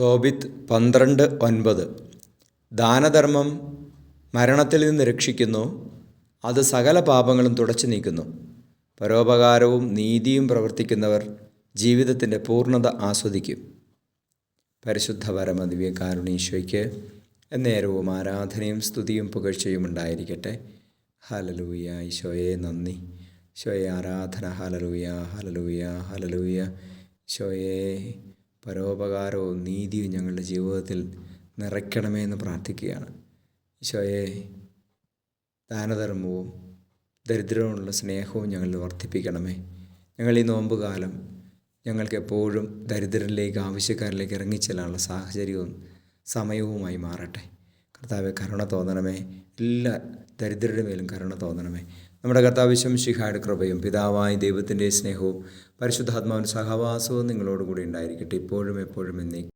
തോബിത്ത് പന്ത്രണ്ട് ഒൻപത്. ദാനധർമ്മം മരണത്തിൽ നിന്ന് രക്ഷിക്കുന്നു. അത് സകല പാപങ്ങളും തുടച്ചു നീക്കുന്നു. പരോപകാരവും നീതിയും പ്രവർത്തിക്കുന്നവർ ജീവിതത്തിന്റെ പൂർണത ആസ്വദിക്കും. പരിശുദ്ധ പരമദിവ്യ കാരുണീശ്വയ്ക്ക് നേരവും ആരാധനയും സ്തുതിയും പുകഴ്ചയും ഉണ്ടായിരിക്കട്ടെ. ഹലലൂയ ഈശോയെ നന്ദി. ഈശോയെ ആരാധന. ഹലലൂയ ഹലലൂയ ഹലലൂയ ഈശോയെ. പരോപകാരവും നീതിയും ഞങ്ങളുടെ ജീവിതത്തിൽ നിറയ്ക്കണമേ എന്ന് പ്രാർത്ഥിക്കുകയാണ്. ഈശോയെ ദാനധർമ്മവും ദരിദ്രവുമുള്ള സ്നേഹവും ഞങ്ങളിൽ വർദ്ധിപ്പിക്കണമേ. ഞങ്ങൾ ഈ നോമ്പുകാലം ഞങ്ങൾക്ക് എപ്പോഴും ദരിദ്രരിലേക്ക് ആവശ്യക്കാരിലേക്ക് ഇറങ്ങിച്ചെല്ലാനുള്ള സാഹചര്യവും സമയവുമായി മാറട്ടെ. കർത്താവെ കരുണ തോന്നണമേ. എല്ലാ ദരിദ്രരുടെ മേലും കരുണ തോന്നണമേ. നമ്മുടെ കർത്താവശ്യം ശിഹായുടെ കൃപയും പിതാവായ ദൈവത്തിന്റെ സ്നേഹവും പരിശുദ്ധാത്മാവിന്റെ സഹവാസവും നിങ്ങളോടുകൂടി ഉണ്ടായിരിക്കട്ടെ. ഇപ്പോഴും എപ്പോഴും എന്നേ